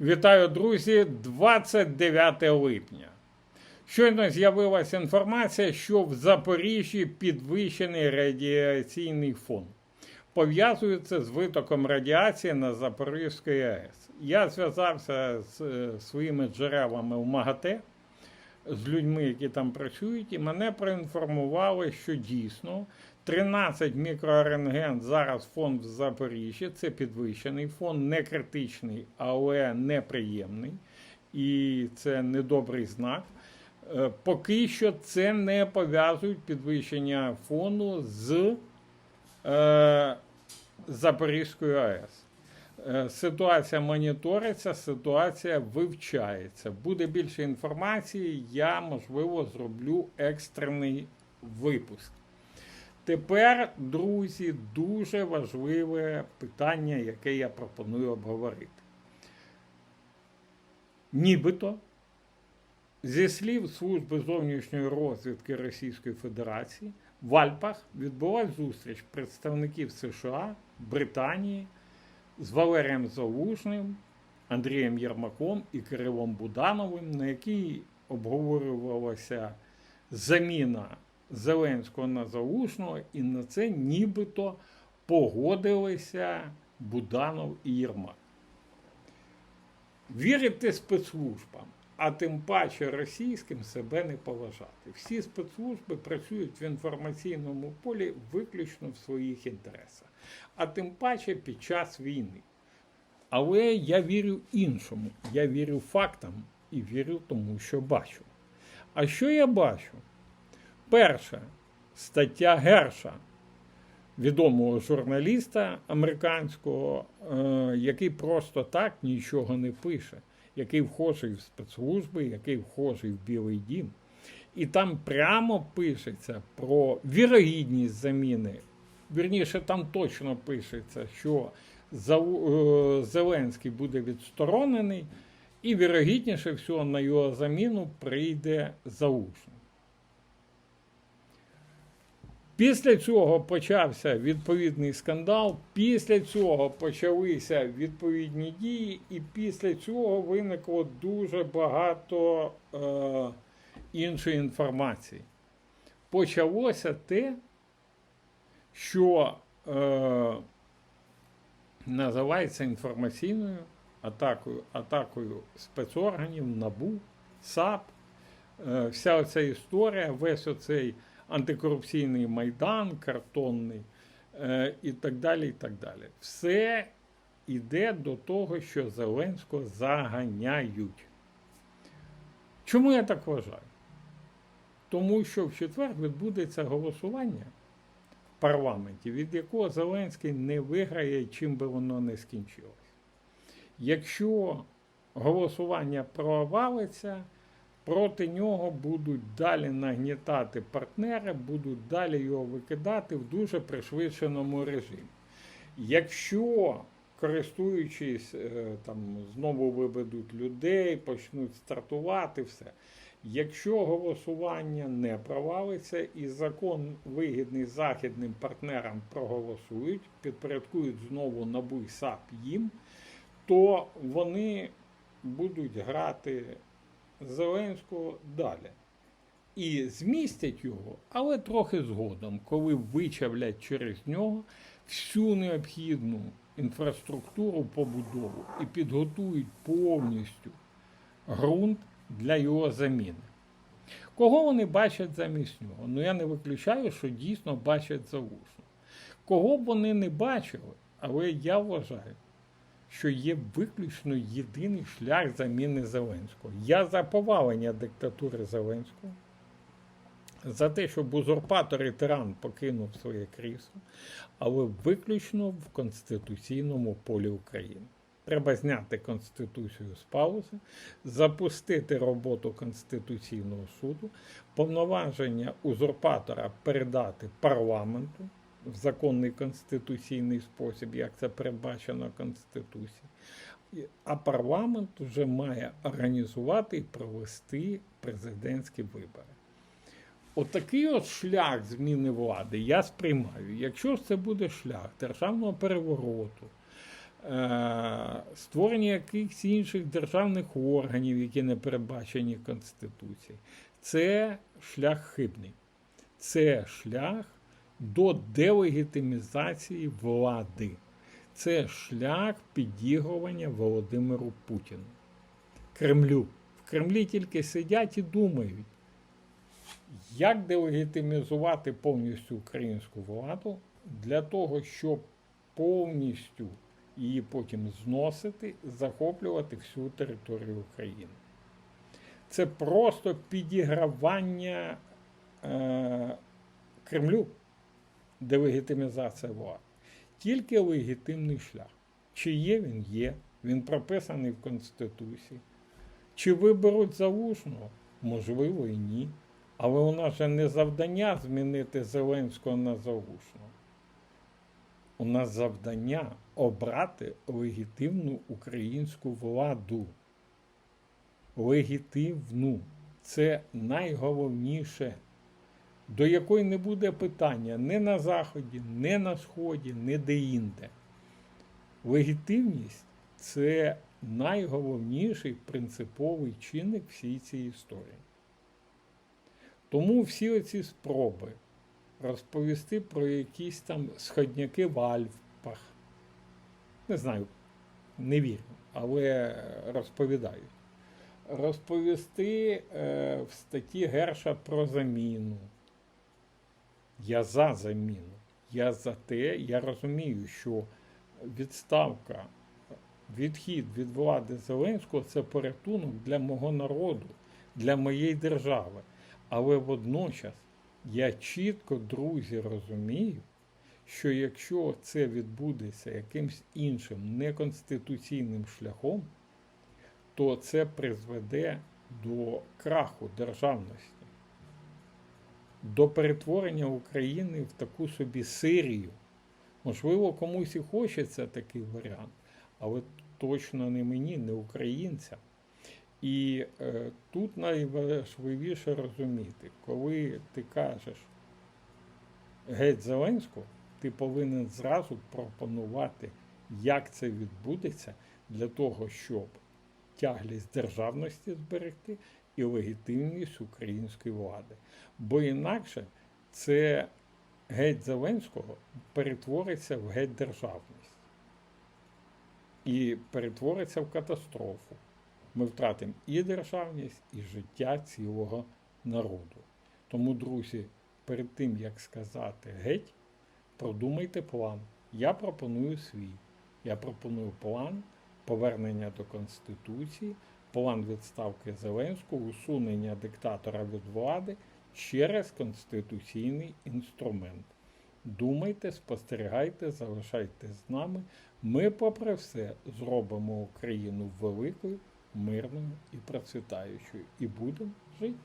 Вітаю, друзі! 29 липня. Щойно з'явилася інформація, що в Запоріжжі підвищений радіаційний фон. Пов'язується з витоком радіації на Запорізькій АЕС. Я зв'язався з е, своїми джерелами в МАГАТЕ, з людьми, які там працюють, і мене проінформували, що дійсно 13 мікрорентген зараз фон в Запоріжжі. Це підвищений фон, не критичний, але неприємний. І це недобрий знак. Е, Поки що це не пов'язують підвищення фону з е, Запорізькою АЕС. Е, Ситуація моніториться, ситуація вивчається. Буде більше інформації, я, можливо, зроблю екстрений випуск. Тепер, друзі, дуже важливе питання, яке я пропоную обговорити. Нібито, зі слів Служби зовнішньої розвідки Російської Федерації, в Альпах відбулася зустріч представників США, Британії з Валерієм Залужним, Андрієм Єрмаком і Кирилом Будановим, на якій обговорювалася заміна Зеленського на Залужного, і на це нібито погодилися Буданов і Єрмак. Вірити спецслужбам, а тим паче російським себе не поважати. Всі спецслужби працюють в інформаційному полі виключно в своїх інтересах, а тим паче під час війни. Але я вірю іншому. Я вірю фактам і вірю тому, що бачу. А що я бачу? Перше, стаття Герша, відомого журналіста американського, е, який просто так нічого не пише, який вхожий в спецслужби, який вхожий в Білий Дім. І там прямо пишеться про вірогідність заміни. Вірніше, там точно пишеться, що е, Зеленський буде відсторонений, і вірогідніше всього на його заміну прийде Залужний. Після цього почався відповідний скандал, після цього почалися відповідні дії, і після цього виникло дуже багато е, іншої інформації. Почалося те, що е, називається інформаційною атакою, атакою спецорганів, НАБУ, САП. Е, вся оця історія, весь оцей антикорупційний майдан, картонний е, і так далі. і так далі. Все йде до того, що Зеленського заганяють. Чому я так вважаю? Тому що в четвер відбудеться голосування в парламенті, від якого Зеленський не виграє, чим би воно не скінчилось. Якщо голосування провалиться, проти нього будуть далі нагнітати партнери, будуть далі його викидати в дуже пришвидшеному режимі. Якщо, користуючись, е, там знову виведуть людей, почнуть стартувати, все. Якщо голосування не провалиться і закон вигідний західним партнерам проголосують, підпорядкують знову НАБУ САП їм, то вони будуть грати Зеленського далі. І змістять його, але трохи згодом, коли вичавлять через нього всю необхідну інфраструктуру побудову і підготують повністю ґрунт для його заміни. Кого вони бачать замість нього? Ну я не виключаю, що дійсно бачать залужно. Кого б вони не бачили, але я вважаю, що є виключно єдиний шлях заміни Зеленського. Я за повалення диктатури Зеленського, за те, щоб узурпатор і тиран покинув своє крісло, але виключно в конституційному полі України. Треба зняти Конституцію з паузи, запустити роботу Конституційного суду, повноваження узурпатора передати парламенту в законний конституційний спосіб, як це передбачено Конституцією. А парламент вже має організувати і провести президентські вибори. Отакий от шлях зміни влади я сприймаю. Якщо це буде шлях державного перевороту, е, створення якихось інших державних органів, які не передбачені Конституцією. Це шлях хибний. Це шлях до делегітимізації влади. Це шлях підігрування Володимиру Путіну. Кремлю. В Кремлі тільки сидять і думають, як делегітимізувати повністю українську владу для того, щоб повністю її потім зносити, захоплювати всю територію України. Це просто підігравання е, Кремлю, делегітимізація влади. Тільки легітимний шлях. Чи є він? Є. Він прописаний в Конституції. Чи виберуть залужного? Можливо, і ні. Але у нас же не завдання змінити Зеленського на залужного. У нас завдання обрати легітимну українську владу. Легітимну. Це найголовніше, до якої не буде питання ні на Заході, ні на Сході, ні де-інде. Легітимність це найголовніший принциповий чинник всій цій історії. Тому всі оці спроби розповісти про якісь там сходняки в Альпах, не знаю, не вірю, але розповідають. Розповісти е, в статті Герша про заміну. Я за заміну. Я за те, я розумію, що відставка, відхід від влади Зеленського це порятунок для мого народу, для моєї держави. Але водночас я чітко, друзі, розумію, що якщо це відбудеться якимсь іншим неконституційним шляхом, то це призведе до краху державності, до перетворення України в таку собі Сирію. Можливо, комусь і хочеться такий варіант, але точно не мені, не українцям. І е, тут найважливіше розуміти, коли ти кажеш геть Зеленського, ти повинен зразу пропонувати, як це відбудеться, для того, щоб тяглість державності зберегти і легітимність української влади. Бо інакше це геть Зеленського перетвориться в геть державність і перетвориться в катастрофу. Ми втратимо і державність, і життя цілого народу. Тому, друзі, перед тим як сказати геть, продумайте план. Я пропоную свій. Я пропоную план повернення до Конституції, план відставки Зеленського, усунення диктатора від влади через конституційний інструмент. Думайте, спостерігайте, залишайтесь з нами. Ми, попри все, зробимо Україну великою, мирною і процвітаючою, і будемо жити.